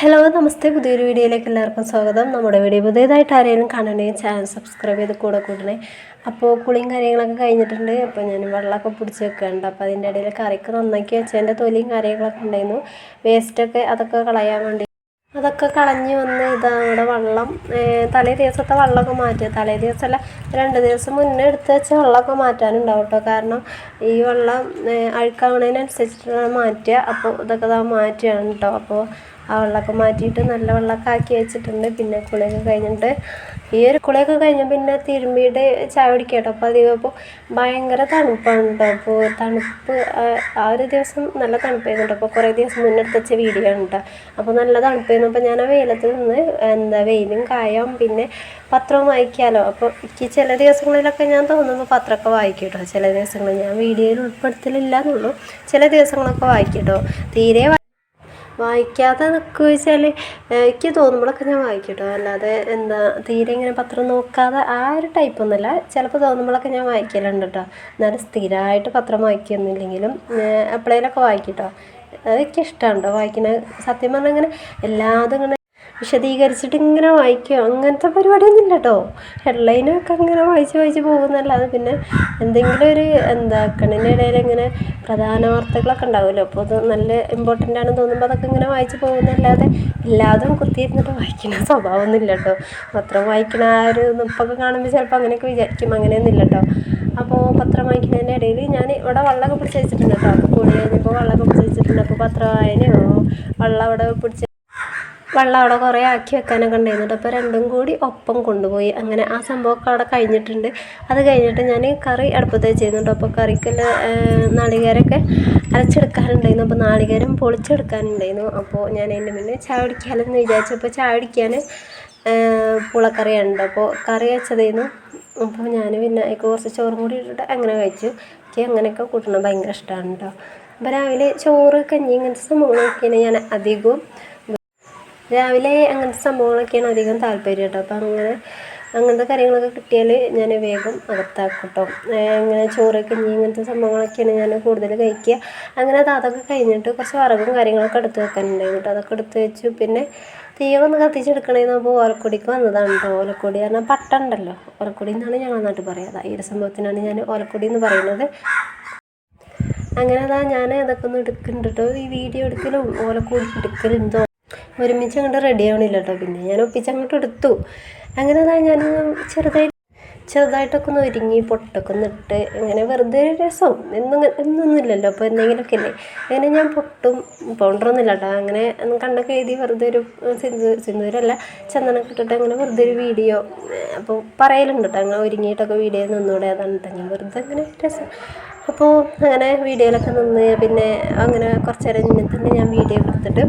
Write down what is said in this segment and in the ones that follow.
Hello നമസ്തേ. പുതിയൊരു വീഡിയോയിലേക്ക് എല്ലാവർക്കും സ്വാഗതം. നമ്മുടെ വീഡിയോ പുതിയതായിട്ട് ആരെങ്കിലും കാണണമെങ്കിൽ ചാനൽ സബ്സ്ക്രൈബ് ചെയ്ത് കൂടെ കൂട്ടണേ. അപ്പോൾ കുളിയും കാര്യങ്ങളൊക്കെ കഴിഞ്ഞിട്ടുണ്ട്. അപ്പോൾ ഞാൻ വെള്ളമൊക്കെ പിടിച്ച് വെക്കുന്നുണ്ട് അപ്പോൾ അതിന്റെ ഇടയിൽ കറിക്ക് നന്നാക്കി വെച്ചതിന്റെ തൊലിയും കാര്യങ്ങളൊക്കെ ഉണ്ടായിരുന്നു. വേസ്റ്റൊക്കെ അതൊക്കെ കളയാൻ വേണ്ടി അതൊക്കെ കളഞ്ഞ് വന്ന് ഇവിടെ വെള്ളം തലേ ദിവസത്തെ വെള്ളമൊക്കെ മാറ്റുക തലേ ദിവസമല്ല രണ്ട് ദിവസം മുന്നേ എടുത്ത് വെച്ച വെള്ളമൊക്കെ മാറ്റാനുണ്ടാവും കേട്ടോ. കാരണം ഈ വെള്ളം അഴുക്കാവണതിനനുസരിച്ചിട്ടാണ് മാറ്റുക അപ്പോൾ ഇതൊക്കെ ഇതാ മാറ്റുകയാണ് കേട്ടോ. അപ്പോൾ ആ വെള്ളമൊക്കെ മാറ്റിയിട്ട് നല്ല വെള്ളമൊക്കെ ആക്കി വെച്ചിട്ടുണ്ട്. പിന്നെ കുളിയൊക്കെ കഴിഞ്ഞിട്ട് ഈ ഒരു കുളിയൊക്കെ കഴിഞ്ഞ പിന്നെ തിരുമ്പിയിട്ട് ചായ അപ്പോൾ അധികം അപ്പോൾ ഭയങ്കര തണുപ്പാണ് കേട്ടോ അപ്പോൾ തണുപ്പ് ആ ഒരു ദിവസം നല്ല തണുപ്പായിരുന്നു അപ്പോൾ കുറേ ദിവസം മുന്നെടുത്ത് വെച്ച വീഡിയോ ആണ് കേട്ടോ. അപ്പോൾ നല്ല തണുപ്പായിരുന്നു. അപ്പോൾ ഞാൻ ആ വെയിലത്ത് നിന്ന് എന്താ വെയിലും കായം പിന്നെ പത്രവും വായിക്കാമല്ലോ അപ്പോൾ എനിക്ക് ചില ദിവസങ്ങളിലൊക്കെ ഞാൻ തോന്നുമ്പോൾ പത്രമൊക്കെ വായിക്കും കേട്ടോ ചില ദിവസങ്ങളിൽ ഞാൻ വീഡിയോയിൽ ഉൾപ്പെടുത്തലില്ല എന്നുള്ളൂ. ചില ദിവസങ്ങളൊക്കെ വായിക്കും കേട്ടോ തീരെ വായിക്കാതെ നിൽക്കുക വെച്ചാൽ എനിക്ക് തോന്നുമ്പോഴൊക്കെ ഞാൻ വായിക്കും കേട്ടോ അല്ലാതെ എന്താ തീരെ ഇങ്ങനെ പത്രം നോക്കാതെ ആ ഒരു ടൈപ്പൊന്നുമല്ല ചിലപ്പോൾ തോന്നുമ്പോഴൊക്കെ ഞാൻ വായിക്കലുണ്ട് കേട്ടോ എന്നാലും സ്ഥിരമായിട്ട് പത്രം വായിക്കുന്നില്ലെങ്കിലും എപ്പോഴേലൊക്കെ വായിക്കും കേട്ടോ അതൊക്കെ ഇഷ്ടമാണ് കേട്ടോ വായിക്കുന്നത് സത്യം പറഞ്ഞാൽ ഇങ്ങനെ എല്ലാതും ഇങ്ങനെ വിശദീകരിച്ചിട്ട് ഇങ്ങനെ വായിക്കുക. അങ്ങനത്തെ പരിപാടിയൊന്നും ഇല്ല കേട്ടോ ഹെഡ്ലൈനൊക്കെ അങ്ങനെ വായിച്ച് വായിച്ച് പോകുന്നല്ലാതെ പിന്നെ എന്തെങ്കിലും ഒരു എന്താ കണ്ണിന്റെ ഇടയിൽ ഇങ്ങനെ പ്രധാന വാർത്തകളൊക്കെ ഉണ്ടാവുമല്ലോ. അപ്പോൾ അത് നല്ല ഇമ്പോർട്ടന്റ് ആണെന്ന് തോന്നുമ്പോൾ അതൊക്കെ ഇങ്ങനെ വായിച്ച് പോകുന്നല്ലാതെ എല്ലാതും കുത്തിയിരുന്നിട്ട് വായിക്കുന്ന സ്വഭാവമൊന്നും ഇല്ല കേട്ടോ പത്രം വായിക്കണ ആ ഒരു നിപ്പൊക്കെ കാണുമ്പോൾ ചിലപ്പോൾ അങ്ങനെയൊക്കെ വിചാരിക്കും. അങ്ങനെയൊന്നും ഇല്ല കേട്ടോ അപ്പോൾ പത്രം വായിക്കുന്നതിന്റെ ഇടയിൽ ഞാൻ ഇവിടെ വെള്ളമൊക്കെ പിടിച്ച് വെച്ചിട്ടുണ്ട് കേട്ടോ. അപ്പോൾ കൂടി കഴിഞ്ഞപ്പോൾ വെള്ളമൊക്കെ പിടിച്ച് വെച്ചിട്ടുണ്ട്. അപ്പോൾ പത്രം വായനയോ വെള്ളം അവിടെ പിടിച്ച് വെള്ളം അവിടെ കുറേ ആക്കി വെക്കാനൊക്കെ ഉണ്ടായിരുന്നു. അപ്പോൾ രണ്ടും കൂടി ഒപ്പം കൊണ്ടുപോയി. അങ്ങനെ ആ സംഭവമൊക്കെ അവിടെ കഴിഞ്ഞിട്ടുണ്ട്. അത് കഴിഞ്ഞിട്ട് ഞാൻ കറി അടുപ്പത്ത് ചെയ്യുന്നുണ്ട് അപ്പോൾ കറിക്കുള്ള നാളികേരമൊക്കെ അരച്ചെടുക്കാനുണ്ടായിരുന്നു അപ്പോൾ നാളികേരം പൊളിച്ചെടുക്കാനുണ്ടായിരുന്നു. അപ്പോൾ ഞാൻ അതിന്റെ മുന്നേ ചായ കുടിക്കാമെന്ന് വിചാരിച്ചപ്പോൾ ചായ കുടിക്കാൻ പുളക്കറിയുണ്ട് അപ്പോൾ കറി വെച്ചതായിരുന്നു. അപ്പോൾ ഞാൻ പിന്നെ അതിൽ കുറച്ച് ചോറും കൂടി ഇട്ടിട്ട് അങ്ങനെ കഴിച്ചു. എനിക്ക് അങ്ങനെയൊക്കെ കൂട്ടണം ഭയങ്കര ഇഷ്ടമാണ് കേട്ടോ അപ്പോൾ രാവിലെ ചോറ് കഞ്ഞി ഇങ്ങനത്തെ സംഭവങ്ങളൊക്കെയാണ് ഞാൻ അധികവും രാവിലെ അങ്ങനത്തെ സംഭവങ്ങളൊക്കെയാണ് അധികം താല്പര്യം കേട്ടോ. അപ്പം അങ്ങനെ അങ്ങനത്തെ കാര്യങ്ങളൊക്കെ കിട്ടിയാൽ ഞാൻ വേഗം അകത്താക്കും കേട്ടോ. അങ്ങനെ ചോറ് കഞ്ഞി ഇങ്ങനത്തെ സംഭവങ്ങളൊക്കെയാണ് ഞാൻ കൂടുതൽ കഴിക്കുക. അങ്ങനെ അത് അതൊക്കെ കഴിഞ്ഞിട്ട് കുറച്ച് വറകും കാര്യങ്ങളൊക്കെ എടുത്ത് വെക്കാനുണ്ടായിരുന്നു കേട്ടോ. അതൊക്കെ എടുത്ത് വെച്ചു. പിന്നെ തീ ഒന്ന് കത്തിച്ചെടുക്കണേന്ന് അപ്പോൾ ഓലക്കൊടിക്ക് വന്നതാണ് കേട്ടോ. ഓലക്കൊടി പറഞ്ഞാൽ പട്ട ഉണ്ടല്ലോ. ഓലക്കൊടി എന്നാണ് ഞങ്ങളുടെ നാട്ടിൽ പറയുക. ഈ സംഭവത്തിനാണ് ഞാൻ ഓലക്കൊടി എന്ന് പറയുന്നത്. അങ്ങനെ അതാ ഞാൻ അതൊക്കെ ഒന്ന് എടുക്കുന്നുണ്ട് കേട്ടോ. ഈ വീഡിയോ എടുക്കലും ഓലക്കൊടി എടുക്കലും ഒരുമിച്ച് അങ്ങോട്ട് റെഡി ആവണില്ല കേട്ടോ പിന്നെ ഞാൻ ഒപ്പിച്ച് അങ്ങോട്ട് എടുത്തു. അങ്ങനെ അതാ ഞാൻ ചെറുതായിട്ട് ചെറുതായിട്ടൊക്കെ ഒന്ന് ഒരുങ്ങി പൊട്ടൊക്കെ ഒന്ന് ഇട്ട് അങ്ങനെ വെറുതെ ഒരു രസം. എന്നും എന്നൊന്നുമില്ലല്ലോ. അപ്പോൾ എന്തെങ്കിലുമൊക്കെ അല്ലേ അങ്ങനെ ഞാൻ പൊട്ടും. പൗണ്ടറൊന്നുമില്ല കേട്ടോ അങ്ങനെ കണ്ടൊക്കെ എഴുതി വെറുതെ ഒരു സിന്ദൂ സിന്ദൂരല്ല ചന്ദനൊക്കെ ഇട്ടിട്ട് അങ്ങനെ വെറുതെ ഒരു വീഡിയോ അപ്പോൾ പറയലുണ്ട് കേട്ടോ അങ്ങനെ ഒരുങ്ങിയിട്ടൊക്കെ വീഡിയോ നിന്നൂടെ അതാണ് കേട്ടോ ഞാൻ വെറുതെ അങ്ങനെ രസം. അപ്പോൾ അങ്ങനെ വീഡിയോയിലൊക്കെ നിന്ന് പിന്നെ അങ്ങനെ കുറച്ച് നേരം ഇങ്ങനെ തന്നെ ഞാൻ വീഡിയോ എടുത്തിട്ട്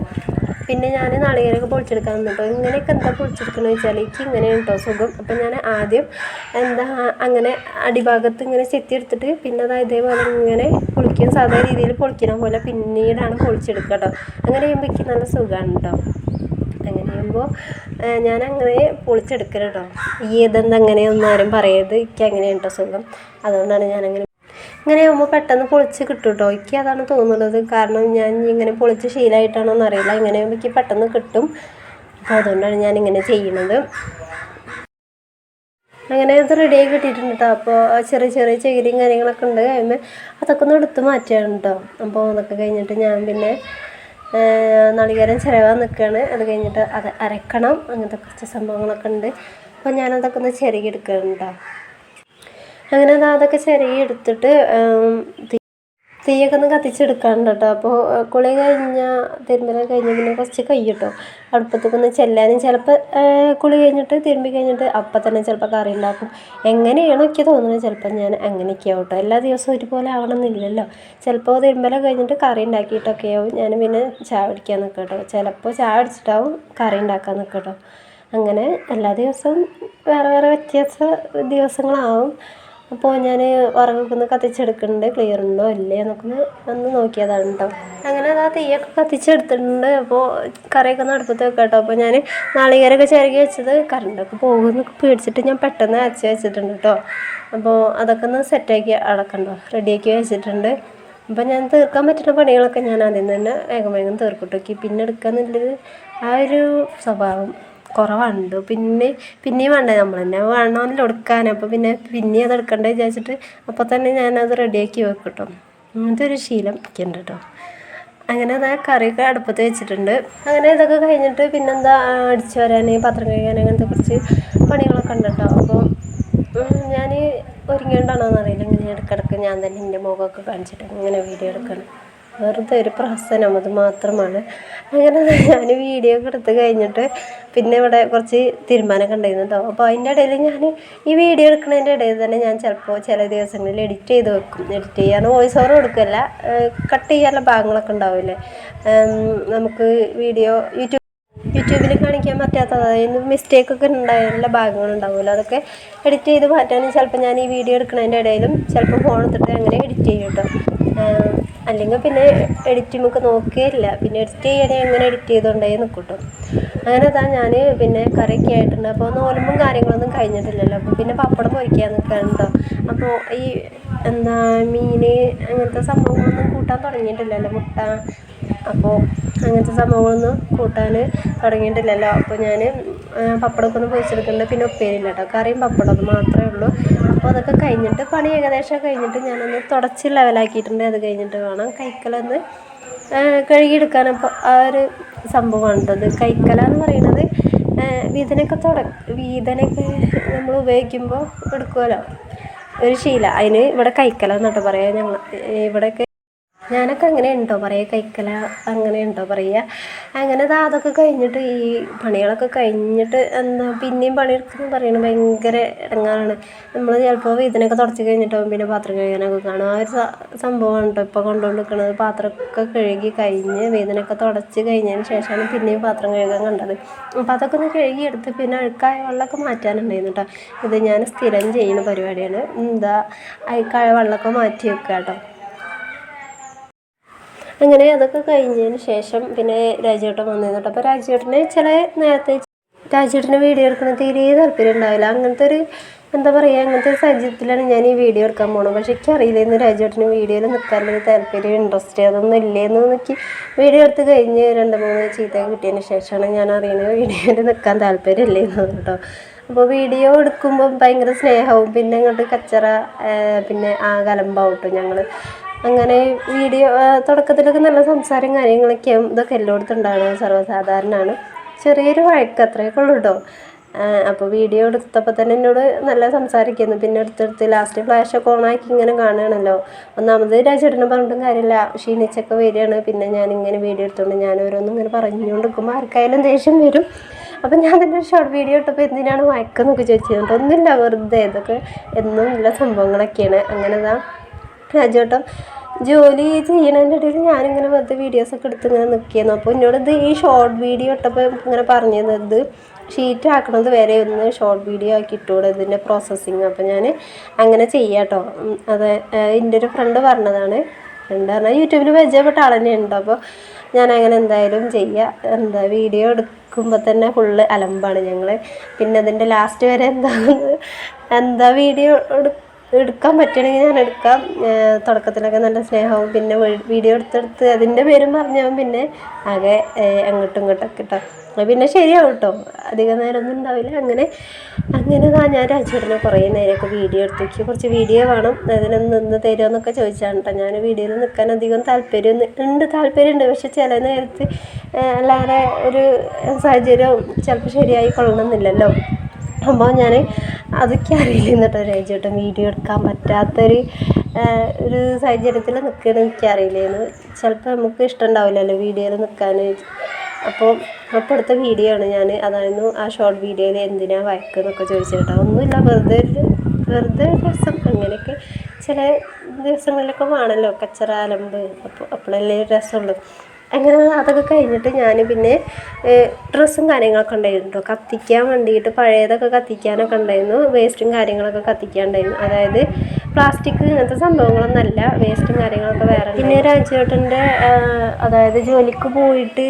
പിന്നെ ഞാൻ നാളികേരമൊക്കെ പൊളിച്ചെടുക്കാൻ നിന്നിട്ടോ ഇങ്ങനെയൊക്കെ എന്താ പൊളിച്ചെടുക്കണമെന്ന് വെച്ചാൽ എനിക്ക് ഇങ്ങനെയാണ് കേട്ടോ സുഖം? അപ്പം ഞാൻ ആദ്യം എന്താ അങ്ങനെ അടിഭാഗത്ത് ഇങ്ങനെ ചെത്തി എടുത്തിട്ട് പിന്നെ അത് ഇതേപോലെ ഇങ്ങനെ പൊളിക്കും. സാധാരണ രീതിയിൽ പൊളിക്കണ പോലെ പിന്നീടാണ് പൊളിച്ചെടുക്കുക കേട്ടോ. അങ്ങനെ ചെയ്യുമ്പോൾ എനിക്ക് നല്ല സുഖമാണ് കേട്ടോ അങ്ങനെ ചെയ്യുമ്പോൾ ഞാൻ അങ്ങനെ പൊളിച്ചെടുക്കണം കേട്ടോ ഈ ഇതെന്താ അങ്ങനെയൊന്നും ആരും പറയരുത്. എനിക്ക് അങ്ങനെയാണ് കേട്ടോ സുഖം. അതുകൊണ്ടാണ് ഞാനങ്ങനെ ഇങ്ങനെ ആകുമ്പോൾ പെട്ടെന്ന് പൊളിച്ച് കിട്ടും കേട്ടോ എനിക്ക് അതാണ് തോന്നുന്നത്. കാരണം ഞാൻ ഇങ്ങനെ പൊളിച്ച് ശീലമായിട്ടാണോ എന്നറിയില്ല ഇങ്ങനെ എനിക്ക് പെട്ടെന്ന് കിട്ടും. അപ്പോൾ അതുകൊണ്ടാണ് ഞാൻ ഇങ്ങനെ ചെയ്യുന്നത് അങ്ങനെ അത് റെഡിയായി കിട്ടിയിട്ടുണ്ട് കേട്ടോ അപ്പോൾ ചെറിയ ചെറിയ ചകിരിയും കാര്യങ്ങളൊക്കെ ഉണ്ട്. കഴിയുമ്പോൾ അതൊക്കെ ഒന്ന് എടുത്ത് മാറ്റുകയാണ് കേട്ടോ അപ്പോൾ അതൊക്കെ കഴിഞ്ഞിട്ട് ഞാൻ പിന്നെ നാളികേരം ചിലവാൻ നിൽക്കുകയാണ് അത് കഴിഞ്ഞിട്ട് അത് അരക്കണം. അങ്ങനത്തെ കുറച്ച് സംഭവങ്ങളൊക്കെ ഉണ്ട്. അപ്പോൾ ഞാനതൊക്കെ ഒന്ന് ചെറിയ എടുക്കുകയാണ് കേട്ടോ അങ്ങനെ അത് അതൊക്കെ ചിരകി എടുത്തിട്ട് തീയൊക്കെ ഒന്ന് കത്തിച്ചെടുക്കാണ്ട് കേട്ടോ അപ്പോൾ കുളി കഴിഞ്ഞാൽ തിരുമ്പലം കഴിഞ്ഞ് പിന്നെ കുറച്ച് കയ്യിട്ടോ. അടുപ്പത്തൊക്കെ ഒന്ന് ചെല്ലാനും ചിലപ്പോൾ കുളി കഴിഞ്ഞിട്ട് തിരുമ്പി കഴിഞ്ഞിട്ട് അപ്പം തന്നെ ചിലപ്പോൾ കറി ഉണ്ടാക്കും. എങ്ങനെയാണോ എനിക്ക് തോന്നുന്നത് ചിലപ്പോൾ ഞാൻ അങ്ങനെയൊക്കെ ആവും കേട്ടോ. എല്ലാ ദിവസവും ഒരുപോലെ ആവണമെന്നില്ലല്ലോ ചിലപ്പോൾ തിരുമ്പല കഴിഞ്ഞിട്ട് കറി ഉണ്ടാക്കിയിട്ടൊക്കെ ആവും. ഞാൻ പിന്നെ ചായ കുടിക്കാൻ നിൽക്കാം കേട്ടോ. ചിലപ്പോൾ ചായ അടിച്ചിട്ടാവും കറി ഉണ്ടാക്കാൻ നിൽക്കാം കേട്ടോ. അങ്ങനെ എല്ലാ ദിവസവും വേറെ വേറെ വ്യത്യാസ ദിവസങ്ങളാവും. അപ്പോൾ ഞാൻ വിറകൊക്കെ കത്തിച്ചെടുക്കുന്നുണ്ട് ക്ലിയർ ഉണ്ടോ? ഇല്ലേ? എന്നൊക്കെ ഒന്ന് നോക്കിയതാണ് കേട്ടോ അങ്ങനെ അത് തീയൊക്കെ കത്തിച്ചെടുത്തിട്ടുണ്ട്. അപ്പോൾ കറിയൊക്കെ ഒന്ന് അടുപ്പത്ത് വെക്കാം കേട്ടോ അപ്പോൾ ഞാൻ നാളികേരൊക്കെ ചിരകി വെച്ചത് കറണ്ടൊക്കെ പോകുമെന്നൊക്കെ പേടിച്ചിട്ട് ഞാൻ പെട്ടെന്ന് അരച്ച് വെച്ചിട്ടുണ്ട് കേട്ടോ അപ്പോൾ അതൊക്കെ ഒന്ന് സെറ്റാക്കി അടക്കണ്ടോ? റെഡിയാക്കി വെച്ചിട്ടുണ്ട്. അപ്പോൾ ഞാൻ തീർക്കാൻ പറ്റുന്ന പണികളൊക്കെ ഞാൻ ആദ്യം തന്നെ വേഗം വേഗം തീർക്കട്ടോക്കി പിന്നെ എടുക്കാന്നുള്ളത് ആ ഒരു സ്വഭാവം. കുറവുണ്ട് പിന്നെ പിന്നെയും വേണ്ട നമ്മൾ തന്നെ. വേണമല്ലോ എടുക്കാൻ അപ്പോൾ പിന്നെ പിന്നെയും അത് എടുക്കണ്ടേ വിചാരിച്ചിട്ട് അപ്പോൾ തന്നെ ഞാനത് റെഡിയാക്കി വെക്കും കേട്ടോ അങ്ങനത്തെ ഒരു ശീലം എനിക്കുണ്ട് കേട്ടോ അങ്ങനെ അതാ കറിയൊക്കെ അടുപ്പത്ത് വെച്ചിട്ടുണ്ട്. അങ്ങനെ ഇതൊക്കെ കഴിഞ്ഞിട്ട് പിന്നെന്താ അടിച്ചു വരാൻ പാത്രം കഴുകാൻ അങ്ങനത്തെ കുറച്ച് പണികളൊക്കെ ഉണ്ട് കേട്ടോ. അപ്പോൾ ഞാൻ ഒരുങ്ങിയോണ്ടാണോ എന്നറിയില്ല ഇങ്ങനെ ഇടയ്ക്കിടയ്ക്ക് ഞാൻ തന്നെ എന്റെ മുഖമൊക്കെ കാണിച്ചിട്ട് ഇങ്ങനെ വീഡിയോ എടുക്കണം. വെറുതെ ഒരു പ്രഹസനം അത് മാത്രമാണ്. അങ്ങനെ ഞാൻ വീഡിയോ ഒക്കെ എടുത്ത് കഴിഞ്ഞിട്ട് പിന്നെ ഇവിടെ കുറച്ച് തീരുമാനമൊക്കെ ഉണ്ടായിരുന്നു കേട്ടോ അപ്പോൾ അതിന്റെ ഇടയിൽ ഞാൻ ഈ വീഡിയോ എടുക്കുന്നതിന്റെ ഇടയിൽ തന്നെ ഞാൻ ചിലപ്പോൾ ചില ദിവസങ്ങളിൽ എഡിറ്റ് ചെയ്ത് വെക്കും. എഡിറ്റ് ചെയ്യാൻ വോയിസ് ഓവർ കൊടുക്കില്ല കട്ട് ചെയ്യാനുള്ള ഭാഗങ്ങളൊക്കെ ഉണ്ടാവില്ലേ? നമുക്ക് വീഡിയോ യൂട്യൂബ് യൂട്യൂബിൽ കാണിക്കാൻ പറ്റാത്തത് അതായത് മിസ്റ്റേക്കൊക്കെ ഉണ്ടായുള്ള ഭാഗങ്ങളുണ്ടാവുമല്ലോ അതൊക്കെ എഡിറ്റ് ചെയ്ത് മാറ്റാനും ചിലപ്പോൾ ഞാൻ ഈ വീഡിയോ എടുക്കുന്നതിന്റെ ഇടയിലും ചിലപ്പോൾ ഫോൺ എടുത്തിട്ട് അങ്ങനെ എഡിറ്റ് ചെയ്യും കേട്ടോ. അല്ലെങ്കിൽ പിന്നെ എഡിറ്റിങ്ങൊക്കെ നോക്കുകയില്ല പിന്നെ എഡിറ്റ് ചെയ്യണേ എങ്ങനെ എഡിറ്റ് ചെയ്തുകൊണ്ടേ എന്ന് കേട്ടോ അങ്ങനെ അതാ ഞാൻ പിന്നെ കറിയൊക്കെ ആയിട്ടുണ്ട്. അപ്പോൾ നോലമ്പും കാര്യങ്ങളൊന്നും കഴിഞ്ഞിട്ടില്ലല്ലോ. അപ്പോൾ പിന്നെ പപ്പടം പൊരിക്കാൻ നിൽക്കുകയാണ് അപ്പോൾ ഈ എന്താ മീൻ അങ്ങനത്തെ സംഭവങ്ങളൊന്നും കൂട്ടാൻ തുടങ്ങിയിട്ടില്ലല്ലോ. മുട്ട അപ്പോൾ അങ്ങനത്തെ സംഭവങ്ങളൊന്നും കൂട്ടാൻ തുടങ്ങിയിട്ടില്ലല്ലോ അപ്പോൾ ഞാൻ പപ്പടമൊക്കെ ഒന്ന് പൊരിച്ചെടുക്കുന്നുണ്ട്. പിന്നെ ഉപ്പേരിയില്ല കേട്ടോ. കറിയും പപ്പടം അത് മാത്രമേ ഉള്ളൂ. അപ്പോൾ അതൊക്കെ കഴിഞ്ഞിട്ട് പണി ഏകദേശം കഴിഞ്ഞിട്ട് ഞാനൊന്ന് തുടച്ച് ലെവലാക്കിയിട്ടുണ്ട്. അത് കഴിഞ്ഞിട്ട് വേണം കൈക്കലൊന്ന് കഴുകിയെടുക്കാൻ. അപ്പോൾ ആ ഒരു സംഭവമാണ് ഇത് കൈക്കല എന്ന് പറയുന്നത് വീതനൊക്കെ തുട വീതനൊക്കെ നമ്മൾ ഉപയോഗിക്കുമ്പോൾ എടുക്കുമല്ലോ. ഒരു ശീല. അതിന് ഇവിടെ കൈക്കല എന്നിട്ട് പറയാം ഞങ്ങൾ. ഇവിടെയൊക്കെ ഞാനൊക്കെ അങ്ങനെ ഉണ്ടോ പറയുക കൈക്കല അങ്ങനെ ഉണ്ടോ പറയുക? അങ്ങനെ അതൊക്കെ കഴിഞ്ഞിട്ട് ഈ പണികളൊക്കെ കഴിഞ്ഞിട്ട് എന്താ പിന്നെയും പണിയെടുക്കുന്നു പറയണത് ഭയങ്കര ഇടങ്ങാറാണ്. നമ്മൾ ചിലപ്പോൾ ഇതിനൊക്കെ തുടച്ച് കഴിഞ്ഞിട്ടാവും പിന്നെ പാത്രം കഴുകാനൊക്കെ കാണും ആ ഒരു സംഭവമാണ് കേട്ടോ ഇപ്പോൾ കൊണ്ടുകൊണ്ട് നിൽക്കുന്നത് പാത്രമൊക്കെ കഴുകി കഴിഞ്ഞ് വേദനയൊക്കെ തുടച്ച് കഴിഞ്ഞതിന് ശേഷമാണ് പിന്നെയും പാത്രം കഴുകാൻ കണ്ടത്. അപ്പോൾ അതൊക്കെ ഒന്ന് കഴുകിയെടുത്ത് പിന്നെ അഴുക്കായ വെള്ളമൊക്കെ മാറ്റാനുണ്ടായിരുന്നു കേട്ടോ ഇത് ഞാൻ സ്ഥിരം ചെയ്യുന്ന പരിപാടിയാണ്. എന്താ അഴുക്കായ വെള്ളമൊക്കെ മാറ്റി വെക്കുക കേട്ടോ അങ്ങനെ അതൊക്കെ കഴിഞ്ഞതിന് ശേഷം പിന്നെ രാജേട്ടൻ വന്നിരുന്നുണ്ട് അപ്പോൾ രാജേട്ടന് ചില നേരത്തെ രാജേട്ടന് വീഡിയോ എടുക്കണ തീരെ താല്പര്യം ഉണ്ടാവില്ല. അങ്ങനത്തെ ഒരു എന്താ പറയുക അങ്ങനത്തെ ഒരു സാഹചര്യത്തിലാണ് ഞാൻ ഈ വീഡിയോ എടുക്കാൻ പോകണം പക്ഷേ എനിക്കറിയില്ലായിരുന്നു രാജേട്ടന് വീഡിയോയിൽ നിൽക്കാനുള്ളൊരു താല്പര്യം ഇൻട്രസ്റ്റ് അതൊന്നും ഇല്ലേന്ന് എനിക്ക് വീഡിയോ എടുത്ത് കഴിഞ്ഞ് രണ്ട് മൂന്ന് ചീത്ത കിട്ടിയതിന് ശേഷമാണ് ഞാൻ അറിയുന്നത് വീഡിയോയിൽ നിൽക്കാൻ താല്പര്യം ഇല്ലേന്ന് കേട്ടോ. അപ്പോൾ വീഡിയോ എടുക്കുമ്പോൾ ഭയങ്കര സ്നേഹവും പിന്നെ ഇങ്ങോട്ട് കച്ചറ പിന്നെ ആ കലമ്പാവട്ടോ ഞങ്ങൾ അങ്ങനെ വീഡിയോ തുടക്കത്തിലൊക്കെ നല്ല സംസാരം കാര്യങ്ങളൊക്കെയും ഇതൊക്കെ എല്ലായിടത്തും ഉണ്ടാകുന്നത് സർവസാധാരണമാണ് ചെറിയൊരു വഴക്ക് അത്രയൊക്കെ ഉള്ളൂ കേട്ടോ അപ്പോൾ വീഡിയോ എടുത്തപ്പോൾ തന്നെ എന്നോട് നല്ല സംസാരിക്കുന്നു. പിന്നെ എടുത്തെടുത്ത് ലാസ്റ്റ് ഫ്ലാഷ് ഒക്കെ ഓണാക്കി ഇങ്ങനെ കാണുകയാണല്ലോ. ഒന്നാമത് രാജേട്ടനെ പറഞ്ഞിട്ടും കാര്യമില്ല. ക്ഷീണിച്ചൊക്കെ വരികയാണ്. പിന്നെ ഞാൻ ഇങ്ങനെ വീഡിയോ എടുത്തുകൊണ്ട് ഞാൻ ഓരോന്നും ഇങ്ങനെ പറഞ്ഞുകൊണ്ട് നിൽക്കുമ്പോൾ ആർക്കായാലും ദേഷ്യം വരും. അപ്പം ഞാൻ തന്നെ ഷോർട്ട് വീഡിയോ ഇട്ടപ്പോൾ എന്തിനാണ് വഴക്കെന്നൊക്കെ ചോദിച്ചത് ഒന്നുമില്ല വെറുതെ ഇതൊക്കെ എന്നും ഉള്ള സംഭവങ്ങളൊക്കെയാണ്. അങ്ങനെ രാജേട്ടൻ ജോലി ചെയ്യണതിന്റെ ഇടയിൽ ഞാനിങ്ങനെ വെറുതെ വീഡിയോസൊക്കെ എടുത്ത് ഇങ്ങനെ നിൽക്കിയിരുന്നു അപ്പോൾ എന്നോട് ഇത് ഈ ഷോർട്ട് വീഡിയോ ഇട്ടപ്പോൾ ഇങ്ങനെ പറഞ്ഞു ഇത് ഷീറ്റ് ആക്കണത് വരെ ഒന്ന് ഷോർട്ട് വീഡിയോ ആക്കി ഇട്ടുകൂടെ ഇതിന്റെ പ്രോസസ്സിങ് അപ്പോൾ ഞാൻ അങ്ങനെ ചെയ്യാട്ടോ. അത് എന്റെ ഒരു ഫ്രണ്ട് പറഞ്ഞതാണ്. ഫ്രണ്ട് പറഞ്ഞാൽ യൂട്യൂബിൽ പരിചയപ്പെട്ട ആൾ തന്നെ ഉണ്ട് അപ്പോൾ ഞാൻ അങ്ങനെ എന്തായാലും ചെയ്യുക എന്താ വീഡിയോ എടുക്കുമ്പോൾ തന്നെ ഫുള്ള് അലമ്പാണ് ഞങ്ങൾ പിന്നെ അതിന്റെ ലാസ്റ്റ് വരെ എന്താ എന്താ വീഡിയോ എടുക്കും എടുക്കാൻ പറ്റണമെങ്കിൽ ഞാൻ എടുക്കാം. തുടക്കത്തിലൊക്കെ നല്ല സ്നേഹവും പിന്നെ വീഡിയോ എടുത്തെടുത്ത് അതിന്റെ പേരും പറഞ്ഞാൽ പിന്നെ ആകെ അങ്ങോട്ടും ഇങ്ങോട്ടൊക്കെ കേട്ടോ പിന്നെ ശരിയാവും കേട്ടോ. അധികം നേരമൊന്നും ഉണ്ടാവില്ല. അങ്ങനെ അങ്ങനെ താ ഞാൻ രാജേട്ടനെ കുറേ നേരമൊക്കെ വീഡിയോ എടുത്തേക്ക് കുറച്ച് വീഡിയോ വേണം. അതിനൊന്ന് നിന്ന് തരുമെന്നൊക്കെ ചോദിച്ചാണ് കേട്ടോ. ഞാൻ വീഡിയോയിൽ നിൽക്കാൻ അധികം താല്പര്യം ഉണ്ട് താല്പര്യമുണ്ട്. പക്ഷെ ചില നേരത്ത് അല്ലാതെ ഒരു സാഹചര്യം ചിലപ്പോൾ ശരിയായി കൊള്ളണമെന്നില്ലല്ലോ. അപ്പോൾ ഞാൻ അതൊക്കെ അറിയില്ല എന്നിട്ട് വീഡിയോ എടുക്കാൻ പറ്റാത്തൊരു ഒരു സാഹചര്യത്തിൽ നിൽക്കണമെന്ന് എനിക്കറിയില്ലായിരുന്നു. ചിലപ്പോൾ നമുക്ക് ഇഷ്ടം ഉണ്ടാവില്ലല്ലോ വീഡിയോയിൽ നിൽക്കാൻ. അപ്പോൾ അപ്പോൾ അടുത്ത വീഡിയോ ആണ് ഞാൻ. അതായിരുന്നു ആ ഷോർട്ട് വീഡിയോയിൽ എന്തിനാണ് വഴക്കെന്നൊക്കെ ചോദിച്ചിട്ടോ ഒന്നുമില്ല വെറുതെ വെറുതെ ദിവസം അങ്ങനെയൊക്കെ ചില ദിവസങ്ങളിലൊക്കെ വേണമല്ലോ കച്ചറ അലമ്പ്. അപ്പോൾ അപ്പോഴല്ലേ രസമുള്ളൂ. അങ്ങനെ അതൊക്കെ കഴിഞ്ഞിട്ട് ഞാൻ പിന്നെ ഡ്രസ്സും കാര്യങ്ങളൊക്കെ ഉണ്ടായിരുന്നു കത്തിക്കാൻ വേണ്ടിയിട്ട് പഴയതൊക്കെ കത്തിക്കാനൊക്കെ ഉണ്ടായിരുന്നു. വേസ്റ്റും കാര്യങ്ങളൊക്കെ കത്തിക്കാൻ ഉണ്ടായിരുന്നു. അതായത് പ്ലാസ്റ്റിക് ഇങ്ങനത്തെ സംഭവങ്ങളൊന്നല്ല വേസ്റ്റും കാര്യങ്ങളൊക്കെ വേറെ പിന്നെ രാജേട്ടന്റെ അതായത് ജോലിക്ക് പോയിട്ട്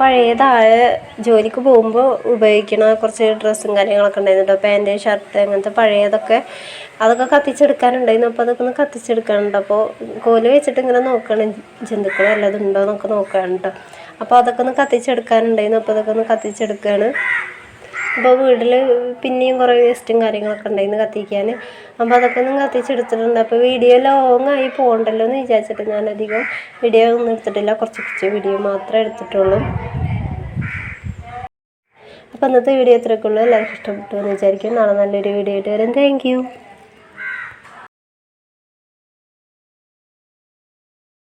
പഴയതായ ജോലിക്ക് പോകുമ്പോൾ ഉപയോഗിക്കണ കുറച്ച് ഡ്രസ്സും കാര്യങ്ങളൊക്കെ ഉണ്ടായിരുന്നു കേട്ടോ പാന്റ് ഷർട്ട് അങ്ങനത്തെ പഴയതൊക്കെ അതൊക്കെ കത്തിച്ചെടുക്കാനുണ്ടായിരുന്നു. അപ്പോൾ അതൊക്കെ ഒന്ന് കത്തിച്ചെടുക്കാനുണ്ട്. അപ്പോൾ കോൽ വെച്ചിട്ട് ഇങ്ങനെ നോക്കണം. ജന്തുക്കൾ വല്ലതും ഉണ്ടോ എന്നൊക്കെ നോക്കുകയാണ് കേട്ടോ അപ്പോൾ അതൊക്കെ ഒന്ന് കത്തിച്ചെടുക്കാനുണ്ടായിരുന്നു. അപ്പോൾ അതൊക്കെ ഒന്ന് കത്തിച്ചെടുക്കുകയാണ് അപ്പോൾ വീട്ടിൽ പിന്നെയും കുറേ വേസ്റ്റും കാര്യങ്ങളൊക്കെ ഉണ്ടായിരുന്നു കത്തിക്കാൻ. അപ്പോൾ അതൊക്കെ ഒന്നും കത്തിച്ചെടുത്തിട്ടുണ്ട്. അപ്പോൾ വീഡിയോ ലോങ് ആയി പോകണ്ടല്ലോ എന്ന് വിചാരിച്ചിട്ട് ഞാനധികം വീഡിയോ ഒന്നും എടുത്തിട്ടില്ല. കുറച്ച് കുറച്ച് വീഡിയോ മാത്രമേ എടുത്തിട്ടുള്ളൂ. അപ്പോൾ അന്നത്തെ വീഡിയോ ഇത്രയൊക്കെ ഉള്ളൂ. എല്ലാവർക്കും ഇഷ്ടപ്പെട്ടു എന്ന് വിചാരിക്കും നാളെ നല്ലൊരു വീഡിയോ ആയിട്ട് വരും. താങ്ക്